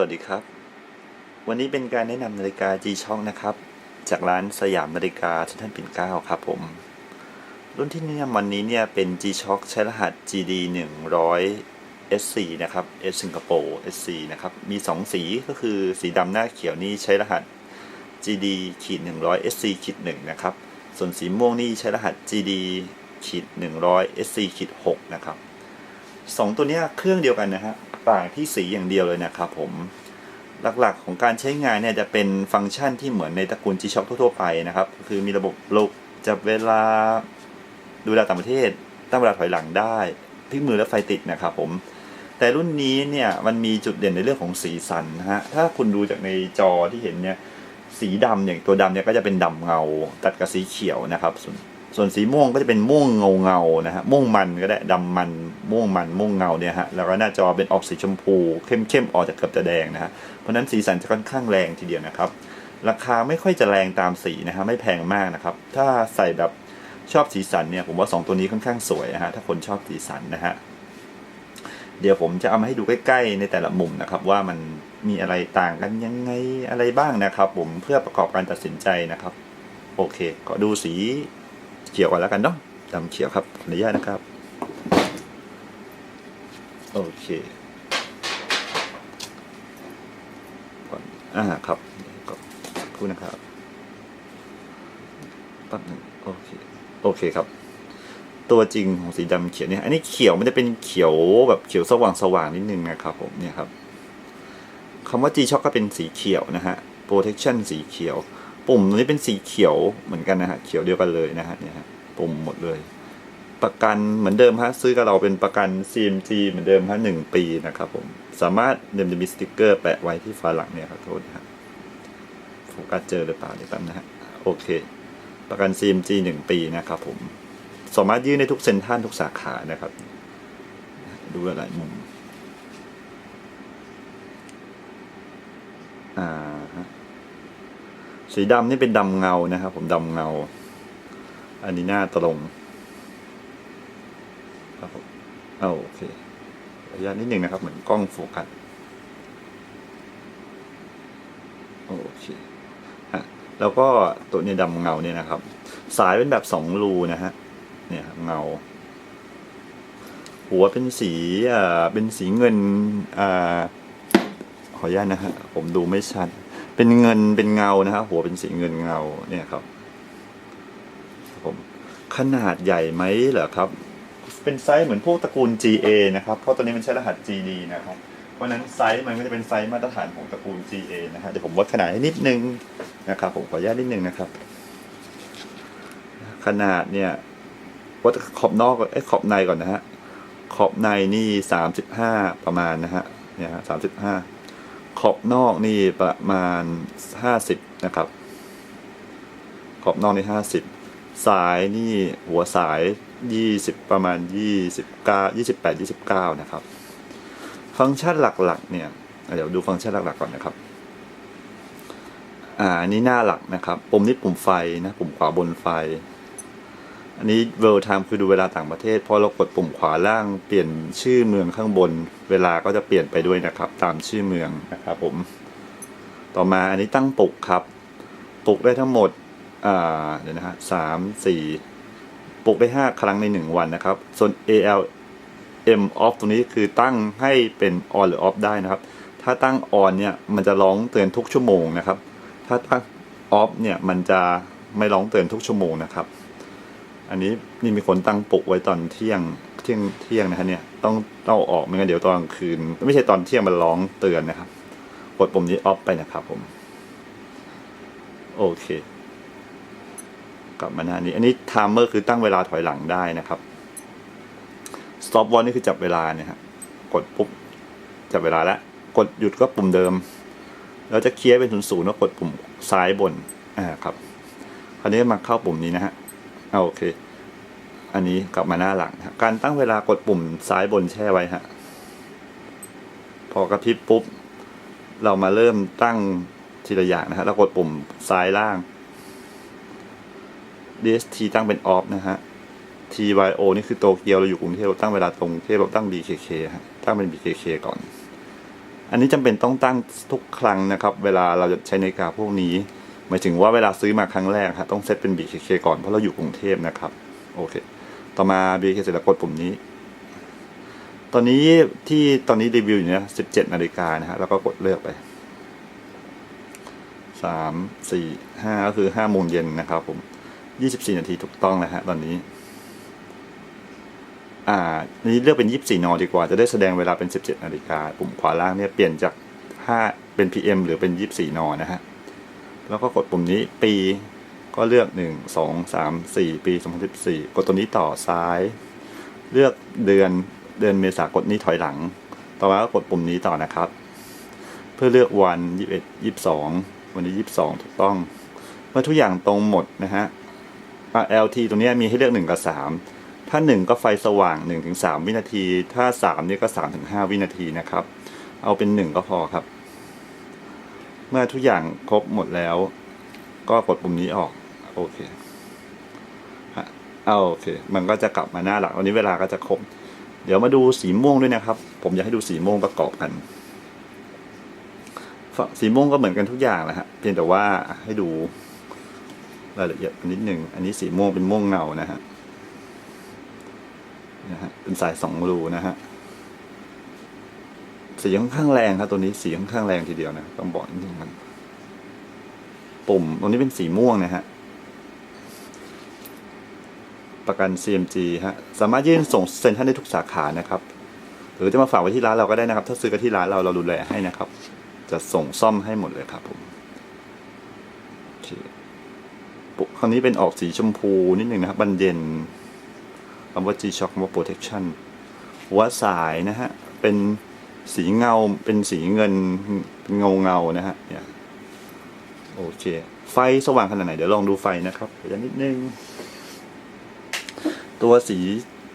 วัสดีครับ วันนี้เป็นการแนะนำนาฬิกา G-Shock นะครับ จากร้านสยามนาฬิกาเซ็นทรัลปิ่นเกล้าครับผม รุ่นที่แนะนำวันนี้เนี่ยเป็น G-Shock ใช้รหัส GD 100 SC นะครับ S สิงคโปร์ SC นะครับ มี 2 สีก็คือสีดำหน้าเขียวนี่ใช้รหัส GD ขีด100 SC ขีด1นะครับ ส่วนสีม่วงนี่ใช้รหัส GD ขีด100 SC ขีด6นะครับสองตัวเนี้ยเครื่องเดียวกันนะฮะ ต่างที่สีอย่างเดียวเลยนะครับผมหลักๆของการใช้งานเนี่ยจะเป็นฟังก์ชันที่เหมือนในตระกูล G-Shock ทั่วๆไปนะครับคือมีระบบปลุกจับเวลาดูเวลาต่างประเทศ ตั้งเวลาถอยหลังได้พลิกมือและไฟติดนะครับผม แต่รุ่นนี้เนี่ยมันมีจุดเด่นในเรื่องของสีสันนะฮะถ้าคุณดูจากในจอที่เห็นเนี่ยสีดำอย่างตัวดำเนี่ยก็จะเป็นดำเงาตัดกับสีเขียวนะครับ ส่วนสีม่วงก็จะเป็นม่วงเงาเงาๆนะฮะม่วงมันก็ได้ดำมันม่วงมันม่วงเงาเนี่ยฮะแล้วก็หน้าจอเป็นออกสีชมพู เข้มเข้มๆออกจากเกือบจะแดงนะฮะเพราะฉะนั้นสีสันจะค่อนข้างแรงทีเดียวนะครับ ราคาไม่ค่อยจะแรงตามสีนะฮะไม่แพงมากนะครับ ถ้าใส่แบบชอบสีสันเนี่ยผมว่าสองตัวนี้ค่อนข้างสวยนะฮะถ้าคนชอบสีสันนะฮะเดี๋ยวผมจะเอามาให้ดูใกล้ๆในแต่ละมุมนะครับว่ามันมีอะไรต่างกันยังไงอะไรบ้างนะครับ ผมเพื่อประกอบการตัดสินใจนะครับ โอเค ก็ดูสี เขียวก่อนแล้วกันเนาะดำเขียวครับอนุญาตนะครับ โอเคก่อนอ่าครับก็พูดนะครับแป๊บหนึงโอเคโอเคครับ ตัวจริงของสีดำเขียวเนี่ยอันนี้เขียวมันจะเป็นเขียวแบบเขียวสว่างสว่างนิดนึงนะครับผมเนี่ยครับคำว่า G Shock ก็เป็นสีเขียวนะฮะ protection สีเขียว ปุ่มตัวนี้เป็นสีเขียวเหมือนกันนะฮะเขียวเดียวกันเลยนะฮะเนี่ยฮะปุ่มหมดเลย ประกันเหมือนเดิมฮะซื้อกับเราเป็นประกัน CMG เหมือนเดิมฮะหนึ่งปีนะครับผมสามารถเดิมจะมีสติกเกอร์แปะไว้ที่ฝาหลังเนี่ยครับโทษนะฮะโฟกัสเจอหรือเปล่าเดี๋ยวแป๊บนะฮะโอเค ประกัน CMG หนึ่งปีนะครับผมสามารถยื่นได้ทุกเซ็นทรัลทุกสาขานะครับ ดูหลายมุมอ่าฮะ สีดำนี่เป็นดำเงานะครับผมดำเงา อันนี้หน้าตรงครับผมเอาโอเคขออนุญาตนิดหนึ่งนะครับ เหมือนกล้องโฟกัสโอเคฮะแล้วก็ตัวนี้ดำเงาเนี่ยนะครับ สายเป็นแบบสองรูนะฮะเนี่ยเงา หัวเป็นสีอ่าเป็นสีเงินอ่าขออนุญาตนะฮะผมดูไม่ชัด เป็นเงินเป็นเงานะฮะหัวเป็นสีเงินเงาเนี่ยครับผมขนาดใหญ่ไหมเหรอครับ เป็นไซส์เหมือนพวกตระกูล GA นะครับ เพราะตัวนี้มันใช้รหัส GD นะครับ เพราะนั้นไซส์มันก็จะเป็นไซส์มาตรฐานของตระกูล GA นะฮะเดี๋ยวผมวัดขนาดให้นิดนึงนะครับผมขออนุญาตนิดนึงนะครับ ขนาดเนี่ยวัดขอบนอกไอ้ขอบในก่อนนะฮะขอบในนี่สามสิบห้าประมาณนะฮะเนี่ยฮะสามสิบห้า ขอบนอกนี่ประมาณห้าสิบนะครับ ขอบนอกนี่ห้าสิบสายนี่หัวสายยี่สิบประมาณยี่สิบกายี่สิบแปดยี่สิบเก้านะครับ ฟังก์ชันหลักๆ เนี่ย เดี๋ยวดูฟังก์ชันหลัก ๆ ก่อนนะครับ อ่าอันนี้หน้าหลักนะครับ ปุ่มนี้ปุ่มไฟนะ ปุ่มขวาบนไฟ อันนี้ world time คือดูเวลาต่างประเทศ พอเรากดปุ่มขวาล่างเปลี่ยนชื่อเมืองข้างบน เวลาก็จะเปลี่ยนไปด้วยนะครับ ตามชื่อเมืองนะครับผม ต่อมาอันนี้ตั้งปลุกครับ ปลุกได้ทั้งหมดอ่าเดี๋ยวนะฮะสามสี่ปลุกได้ห้าครั้งในหนึ่งวันนะครับ ส่วน AL M off ตรงนี้คือตั้งให้เป็น on หรือ off ได้นะครับ ถ้าตั้ง on เนี่ยมันจะร้องเตือนทุกชั่วโมงนะครับ ถ้าตั้ง off เนี่ยมันจะไม่ร้องเตือนทุกชั่วโมงนะครับ อันนี้นี่มีคนตั้งปลุกไว้ตอนเที่ยงเที่ยงเที่ยงนะฮะเนี่ยต้องต้องอาออกไม่งั้นเดี๋ยวตอนกลางคืน ไม่ใช่ตอนเที่ยงมันร้องเตือนนะครับกดปุ่มนี้ออฟไปนะครับผม โอเค กลับมาหน้านี้ อันนี้ไทม์เมอร์คือตั้งเวลาถอยหลังได้นะครับ stop watch นี่คือจับเวลาเนี่ยฮะกดปุ๊บจับเวลาแล้วกดหยุดก็ปุ่มเดิมแล้วจะเคลียร์เป็นศูนย์ศูนย์ก็กดปุ่มซ้ายบนอ่าครับคราวนี้มาเข้าปุ่มนี้นะฮะ เอาโอเค อันนี้กลับมาหน้าหลังการตั้งเวลากดปุ่มซ้ายบนแช่ไว้ฮะ พอกระพริบปุ๊บ เรามาเริ่มตั้งทีละอย่างนะฮะแล้วกดปุ่มซ้ายล่าง DST ตั้งเป็น off นะฮะ TYO นี่คือโตเกียวเราอยู่กรุงเทพเราตั้งเวลาตรงเทพเราตั้ง BKK ฮะตั้งเป็น BKK ก่อน อันนี้จำเป็นต้องตั้งทุกครั้งนะครับ เวลาเราจะใช้นาฬิกาพวกนี้ หมายถึงว่าเวลาซื้อมาครั้งแรกครับต้องเซตเป็น BKK ก่อนเพราะเราอยู่กรุงเทพนะครับโอเค ต่อมา BKK เสร็จแล้วกดปุ่มนี้ ตอนนี้ที่ตอนนี้รีวิวอยู่เนี่ย17นาฬิกานะฮะแล้วก็กดเลือกไปสามสี่ห้าก็คือห้าโมงเย็นนะครับผมยี่สิบสี่นาทีถูกต้องนะฮะตอนนี้ อ่านี้เลือกเป็นยี่สิบสี่นดีกว่าจะได้แสดงเวลาเป็นสิบเจ็ดนาฬิกาปุ่มขวาล่างเนี่ยเปลี่ยนจากห้าเป็น PM หรือเป็นยี่สิบสี่นนะฮะ แล้วก็กดปุ่มนี้ปีก็เลือกหนึ่งสองสามสี่ปีสองพันสิบสี่กดตัวนี้ต่อซ้าย เลือกเดือนเดือนเมษากดนี้ถอยหลัง ต่อมาก็กดปุ่มนี้ต่อนะครับ เพื่อเลือกวันยี่สิบเอ็ดยี่สิบสองวันนี้ยี่สิบสองถูกต้อง เมื่อทุกอย่างตรงหมดนะฮะอะ LT ตรงนี้มีให้เลือกหนึ่งกับสามถ้าหนึ่งก็ไฟสว่างหนึ่งถึงสามวินาที ถ้าสามนี่ก็สามถึงห้าวินาทีนะครับ เอาเป็นหนึ่งก็พอครับ เมื่อทุกอย่างครบหมดแล้ว ก็กดปุ่มนี้ออก โอเคฮะเอาโอเค มันก็จะกลับมาหน้าหลักวันนี้เวลาก็จะครบ เดี๋ยวมาดูสีม่วงด้วยนะครับ ผมอยากให้ดูสีม่วงประกอบกัน สีม่วงก็เหมือนกันทุกอย่างแหละฮะ เพียงแต่ว่าให้ดูรายละเอียดนิดหนึ่ง อันนี้สีม่วงเป็นม่วงเงานะฮะ นะฮะ เป็นสายสองรูนะฮะ สีค่อนข้างแรงครับตัวนี้สีค่อนข้างแรงทีเดียวนะต้องบอกนิดนึงมันปุ่มตรงนี้เป็นสีม่วงนะฮะประกัน CMG ฮะสามารถยื่นส่งเซ็นทรัลได้ทุกสาขานะครับ หรือจะมาฝากไว้ที่ร้านเราก็ได้นะครับ ถ้าซื้อกันที่ร้านเราเราดูแลให้นะครับ จะส่งซ่อมให้หมดเลยครับผมโอเคปุ๊คราวนี้เป็นออกสีชมพูนิดหนึ่งนะครับบันเย็นคำว่า G Shock คำว่า Protection หัวสายนะฮะเป็น สีเงาเป็นสีเงินเป็นเงาเงาๆนะฮะเนี่ยโอเค ไฟสว่างขนาดไหน เดี๋ยวลองดูไฟนะครับเดี๋ยวนิดนึง ตัวสี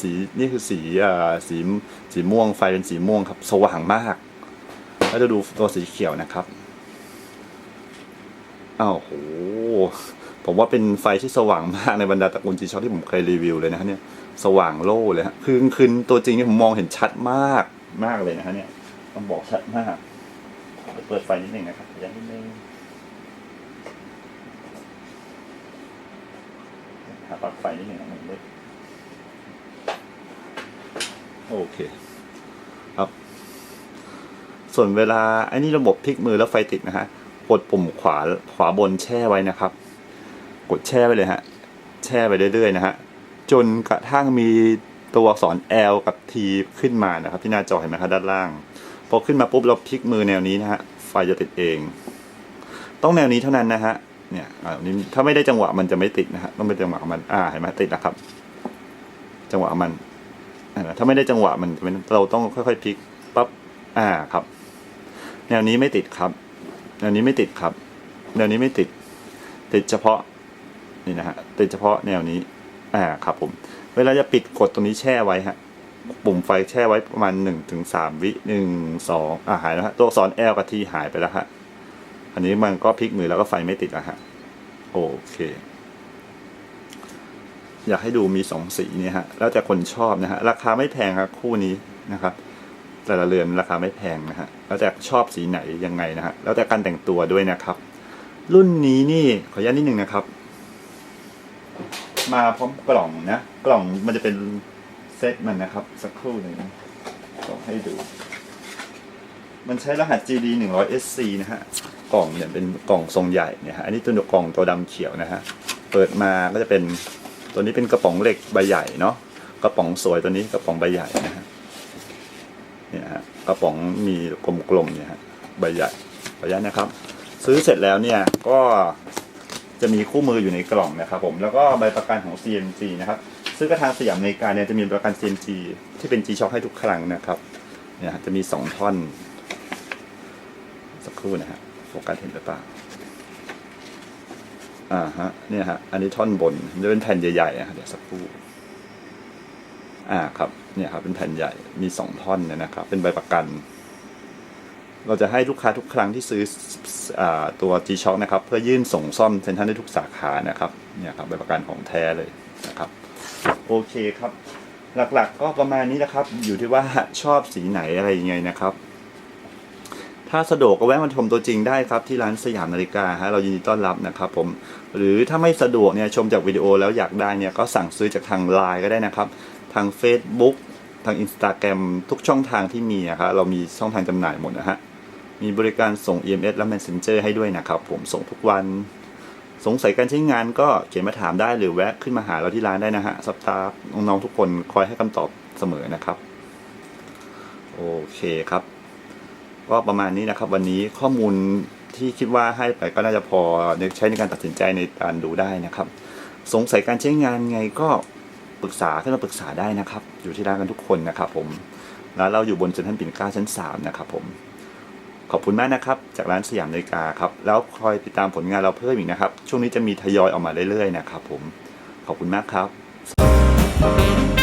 สีนี่คือสีอ่าสีสีม่วงไฟเป็นสีม่วงครับ สว่างมากแล้วจะดูตัวสีเขียวนะครับอ้าวโหผมว่าเป็นไฟที่สว่างมากในบรรดาตระกูลจีช็อตที่ผมเคยรีวิวเลยนะฮะเนี่ยสว่างโล่เลยฮะคือคือตัวจริงเนี่ยผมมองเห็นชัดมากมากเลยนะฮะเนี่ย ต้องบอกชัดมากเปิดไฟนิดหนึ่งนะครับยันนิดนึงหาปลั๊กไฟนิดหนึ่งนะมันมืดโอเค ครับ ส่วนเวลาไอ้นี่ระบบพลิกมือแล้วไฟติดนะฮะกดปุ่มขวาขวาบนแช่ไว้นะครับ กดแช่ไปเลยฮะ แช่ไปเรื่อยๆนะฮะ จนกระทั่งมีตัวอักษร L กับ T ขึ้นมานะครับ ที่หน้าจอเห็นไหมครับด้านล่าง พอขึ้นมาปุ๊บเราพลิกมือแนวนี้นะฮะไฟจะติดเอง ต้องแนวนี้เท่านั้นนะฮะเนี่ยอ่านี่ถ้าไม่ได้จังหวะมันจะไม่ติดนะฮะต้องเป็นจังหวะของมันอ่าเห็นไหมติดแล้วครับ จังหวะมันถ้าไม่ได้จังหวะมันเป็นเราต้องค่อยๆพลิกปั๊บอ่าครับ แนวนี้ไม่ติดครับ แนวนี้ไม่ติดครับ แนวนี้ไม่ติด ติดเฉพาะนี่นะฮะติดเฉพาะแนวนี้อ่าครับผม เวลาจะปิดกดตรงนี้แช่ไว้ฮะ ปุ่มไฟแช่ไว้ประมาณหนึ่งถึงสามวิหนึ่งสองอ่าหายแล้วฮะตัวอักษร L กับ T หายไปแล้วฮะอันนี้มันก็พลิกมือแล้วก็ไฟไม่ติดแล้วฮะโอเคอยากให้ดูมีสองสีเนี่ยฮะแล้วแต่คนชอบนะฮะราคาไม่แพงครับคู่นี้นะครับ แต่ละเรือนราคาไม่แพงนะฮะแล้วแต่ชอบสีไหนยังไงนะฮะแล้วแต่การแต่งตัวด้วยนะครับ รุ่นนี้นี่ขออนุญาตนิดนึงนะครับ มาพร้อมกล่องนะ กล่องมันจะเป็น เซตมันนะครับ สักครู่หนึ่งลองให้ดู มันใช้รหัส GD 100 SC นะฮะ กล่องเนี่ยเป็นกล่องทรงใหญ่เนี่ยฮะ อันนี้ตัวกล่องตัวดำเขียวนะฮะ เปิดมาก็จะเป็นตัวนี้เป็นกระป๋องเหล็กใบใหญ่เนาะ กระป๋องสวยตัวนี้กระป๋องใบใหญ่นะฮะ เนี่ยฮะ กระป๋องมีกลมๆเนี่ยฮะ ใบใหญ่ขออนุญาตนะครับ ซื้อเสร็จแล้วเนี่ยก็จะมีคู่มืออยู่ในกล่องนะครับผม แล้วก็ใบประกันของ CMG นะครับ ซึ่งกระทางสยามอเมริกาเนี่ยจะมีประกัน CMG ที่เป็น G Shock ให้ทุกครั้งนะครับเนี่ยจะมีสองท่อน สักครู่นะฮะโฟกัสเห็นหรือเปล่าอ่าฮะเนี่ยฮะอันนี้ท่อนบนมันจะเป็นแผ่นใหญ่ๆอะเดี๋ยวสักครู่อ่าครับเนี่ยครับเป็นแผ่นใหญ่มีสองท่อนเนยนะครับ เป็นใบประกัน เราจะให้ลูกค้าทุกครั้งที่ซื้ออตัว G Shock นะครับ เพื่อยื่นส่งซ่อมเซ็นทรัลได้ทุกสาขานะครับเนี่ยครับใบประกันของแท้เลย โอเคครับ หลักๆก็ประมาณนี้นะครับ อยู่ที่ว่าชอบสีไหนอะไรยังไงนะครับ ถ้าสะดวกก็แวะมาชมตัวจริงได้ครับที่ร้านสยามนาฬิกาฮะเรายินดีต้อนรับนะครับผมหรือถ้าไม่สะดวกเนี่ยชมจากวิดีโอแล้วอยากได้เนี่ยก็สั่งซื้อจากทางไลน์ก็ได้นะครับ ทาง Facebook ทาง Instagram ทุกช่องทางที่มีนะครับเรามีช่องทางจำหน่ายหมดนะฮะมีบริการส่ง EMS และ Messenger ให้ด้วยนะครับ ผมส่งทุกวัน สงสัยการใช้งานก็เขียนมาถามได้หรือแวะขึ้นมาหาเราที่ร้านได้นะฮะสตาฟน้องๆทุกคนคอยให้คำตอบเสมอนะครับ โอเคครับ ก็ประมาณนี้นะครับ วันนี้ข้อมูลที่คิดว่าให้ไปก็น่าจะพอใช้ในการตัดสินใจในการดูได้นะครับ สงสัยการใช้งานไงก็ปรึกษาขึ้นมาปรึกษาได้นะครับ อยู่ที่ร้านกันทุกคนนะครับ ผมร้านเราอยู่บนเซ็นทรัลปิ่นเกล้าชั้นสามนะครับผม ขอบคุณมากนะครับจากร้านสยามนาฬิกาครับแล้วคอยติดตามผลงานเราเพิ่มอีกนะครับ ช่วงนี้จะมีทยอยออกมาเรื่อยๆนะครับผมขอบคุณมากครับ